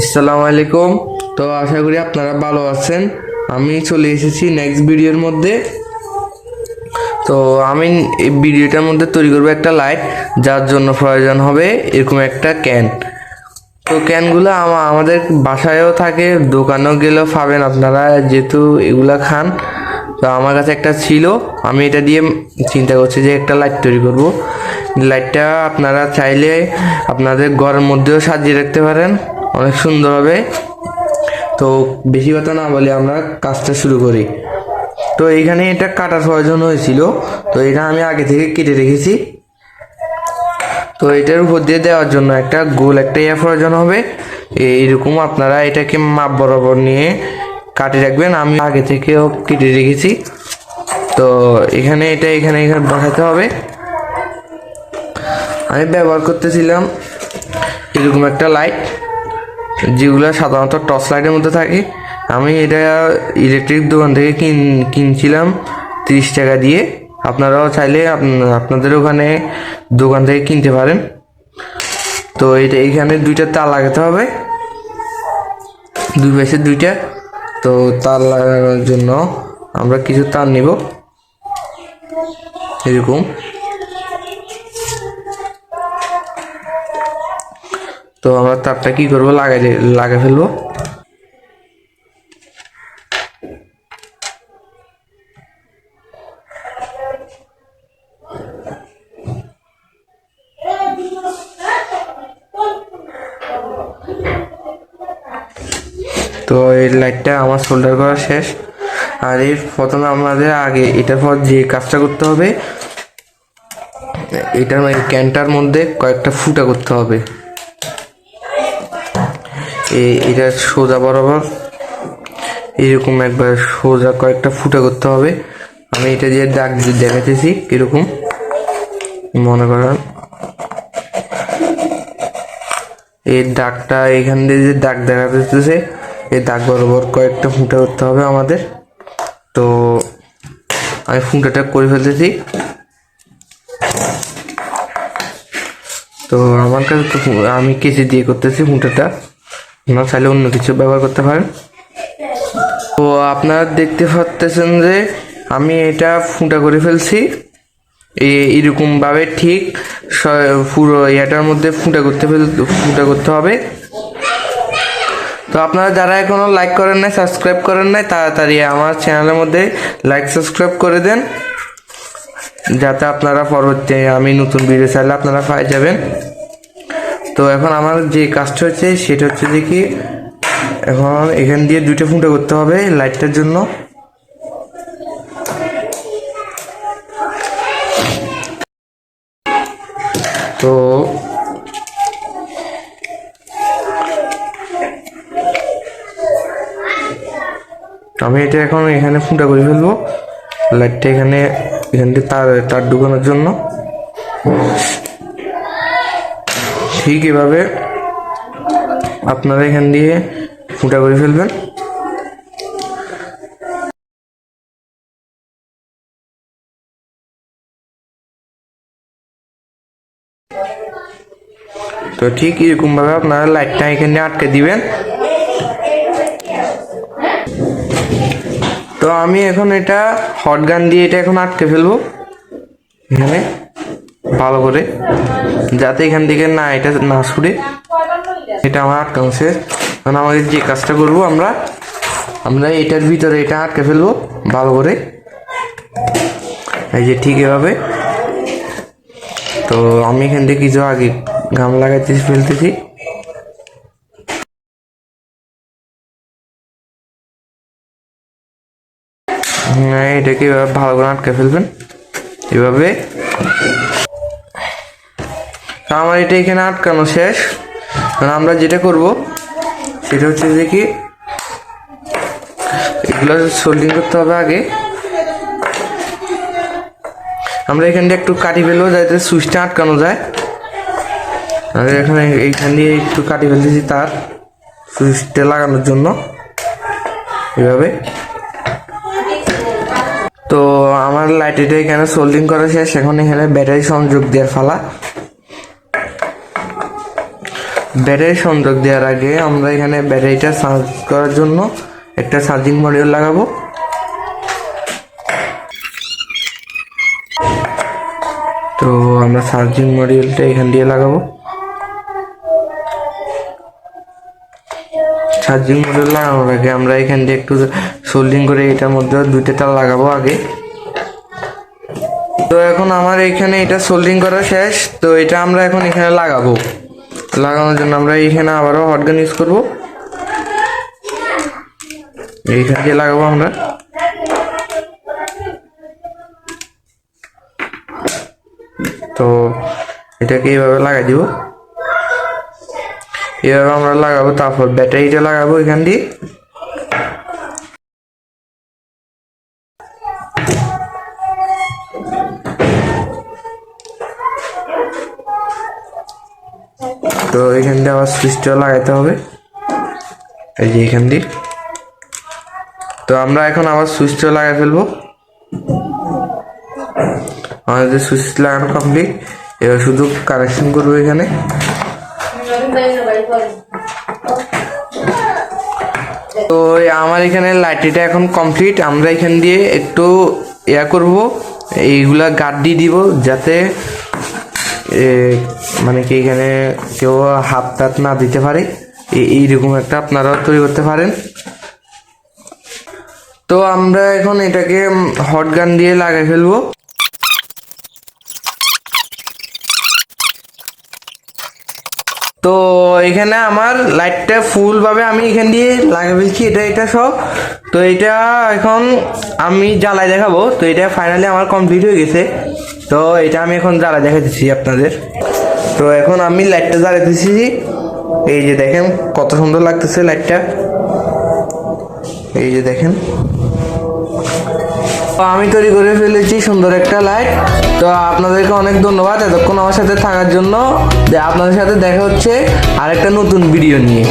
আসসালামু আলাইকুম। তো আশা করি আপনারা ভালো আছেন। আমি চলে এসেছি নেক্সট ভিডিওর মধ্যে। তো আমি এই ভিডিওটার মধ্যে তৈরি করব একটা লাইট যার জন্য প্রয়োজন হবে এরকম একটা ক্যান তো ক্যানগুলো আমাদের বাসায়ও থাকে, দোকানেও গেলেও পাবেন আপনারা, যেহেতু এগুলা খান। তো আমার কাছে একটা ছিল, আমি এটা দিয়ে চিন্তা করছি যে একটা লাইট তৈরি করব। লাইটটা আপনারা চাইলে আপনাদের ঘরের মধ্যেও সাজিয়ে রাখতে পারেন। অনেক সুন্দর হবে। তো বেশি কথা না বলে আমরা কাজটা শুরু করি। তো এইখানে এটা কাটার প্রয়োজন হয়েছিল। তো এটা আমি আগে থেকে কেটে রেখেছি। তো এটার উপর দিয়ে দেওয়ার জন্য একটা গোল, একটা ইয়ে প্রয়োজন হবে। এইরকম আপনারা এটাকে মাপ বরাবর নিয়ে কাটে রাখবেন। আমি আগে থেকেও কেটে রেখেছি। তো এখানে এটা এখানে এখানে বসাতে হবে। আমি ব্যবহার করতেছিলাম এরকম একটা লাইট যেগুলো সাধারণত টর্চ লাইটের মধ্যে থাকে, আমি এটা ইলেকট্রিক দোকান থেকে কিন, কিনছিলাম তিরিশ টাকা দিয়ে। আপনারাও চাইলে আপ- আপনাদের ওখানে দোকান থেকে কিনতে পারেন। তো এটা এইখানে দুইটা তার লাগাতে হবে। দুই পাশে দুইটা। তো তার লাগানোর জন্য আমরা কিছু তার নিব। এরকম। তো আমরা তারটা কি করব? লাগাই লাগিয়ে ফেলব। তো এই লাইটটা আমার সোল্ডার করা শেষ। আর এর প্রথমে আমাদের আগে এটার পর যে কাজটা করতে হবে, এটার ক্যানটার মধ্যে কয়েকটা ফুটা করতে হবে। এটা সোজা বরাবর। এরকম একবার সোজা কয়েকটা ফুটা করতে হবে। আমি এটা দিয়ে দাগ দেখাতেছি এরকম। মনে করেন। এই দাগটা এখান দিয়ে যে দাগ দেখা এই দাগ বরাবর কয়েকটা ফুটা করতে হবে আমাদের। তো আমি ফুটাটা করে ফেলতেছি। তো আমার কাছে আমি কেসি দিয়ে করতেছি ফুটাটা। আপনারা চাইলে অন্য কিছু ব্যবহার করতে পারেন। তো আপনারা দেখতে পাচ্তেছেন যে আমি এটা ফুটা করে ফেলছি। এ- এরকম ভাবে ঠিক পুরো ইয়াটার মধ্যে ফুটা করতে ফুটা করতে হবে। তো আপনারা যারা এখনও লাইক করেন নাই সাবস্ক্রাইব করেন নাই, তাড়াতাড়ি আমার চ্যানেলের মধ্যে লাইক সাবস্ক্রাইব করে দেন। যাতে আপনারা পরবর্তী আমি নতুন ভিডিও চাইলে আপনারা পাই যাবেন। তো এখন আমার যে কাজটা হচ্ছে, সেটা হচ্ছে যে কি, এখন এখান দিয়ে দুইটা ফুটো করতে হবে লাইটটার জন্য। তো আমি এটা এখন এখানে ফুটা করে ফেলব। লাইটটা এখানে, এখান দিয়ে তার তার ঢুকানোর জন্য। ঠিক এভাবে আপনারা এখান দিয়ে ফুটা করে ফেলবেন। তো ঠিক এরকম ভাবে আপনারা লাইটটা এখানে আটকে দিবেন। তো আমি এখন এটা হট গান দিয়ে এটা এখন আটকে ফেলব। এখানে। ভালো করে। যাতে এখান থেকে না এটা না ছুটে এটা আমার আটকানো শেষ এখন আমাদের যে কাজটা করব আমরা আমরা এটার ভিতরে এটা আটকে ফেলব ভালো করে। এই যে ঠিক এভাবে। তো আমি এখান থেকে কিছু আগে গাম লাগাইতে ফেলতেছি। হ্যাঁ, এটাকে এভাবে ভালো করে আটকে ফেলবেন। এভাবে। আমার এটা এখানে আটকানো শেষ। আমরা যেটা করব, সেটা হচ্ছে যে কি, এগুলো সোল্ডিং করতে হবে আগে। আমরা এখান দিয়ে একটু কাটি ফেলব যাতে সুইচটা আটকানো যায়। আর এখানে এইখান দিয়ে একটু কাটি ফেলতেছি তার সুইচটা লাগানোর জন্য, এভাবে। তো আমার লাইটিটা এখানে সোল্ডিং করা শেষ। এখন এখানে ব্যাটারি সংযোগ দেওয়ার ফালা। ব্যাটারি সংযোগ দেওয়ার আগে আমরা এখানে ব্যাটারিটা চার্জ করার জন্য একটা চার্জিং মডিউল লাগাবো। তো আমরা চার্জিং মডিউলটা এখান দিয়ে লাগাবো। চার্জিং মডিউল লাগানোর আগে আমরা এখান দিয়ে একটু সোল্ডিং করে এটার মধ্যে দুইটা তার লাগাবো আগে। তো এখন আমার এখানে এটা সোল্ডিং করা শেষ, তো এটা আমরা এখন এখানে লাগাবো। লাগানোর জন্য আমরা এইখানে আবারও হটগান ইউজ করব। এইখান দিয়ে লাগাবো আমরা। তো এটাকে এইভাবে লাগাই দিব। এইভাবে আমরা লাগাবো, তারপর ব্যাটারিটা লাগাবো এখান দিয়ে। তো এখান দিয়ে আবার সুইচটা লাগাইতে হবে। এই যে এখান দিয়ে। তো আমরা এখন আবার সুইচটা লাগাই ফেলব। আমাদের সুইচ লাগানো কমপ্লিট এবার শুধু কানেকশন করব এখানে। তো আমার এখানে লাইটিটা এখন কমপ্লিট আমরা এখান দিয়ে একটু ইয়া করব, এইগুলা গার্ড দিয়ে দিব, যাতে মানে কি এখানে কেউ হাত টাত না দিতে পারে? এইরকম একটা আপনারাও তৈরি করতে পারেন। তো আমরা এখন এটাকে হট গান দিয়ে লাগাই ফেলব। তো এখানে আমার লাইটটা ফুল ভাবে আমি এখান দিয়ে লাগিয়ে ফেলছি। এটা এটা সব। তো এটা এখন আমি জ্বালাই দেখাবো। তো এটা ফাইনালি আমার কমপ্লিট হয়ে গেছে। তো এটা আমি এখন জ্বালা দেখা দিচ্ছি আপনাদের। তো এখন আমি লাইটটা জ্বালাই দিচ্ছি এই যে দেখেন কত সুন্দর লাগতেছে লাইটটা এই যে দেখেন। তো আমি তৈরি করে ফেলেছি সুন্দর একটা লাইট তো আপনাদেরকে অনেক ধন্যবাদ এতক্ষণ আমার সাথে থাকার জন্য। আপনাদের সাথে দেখা হচ্ছে আরেকটা নতুন ভিডিও নিয়ে।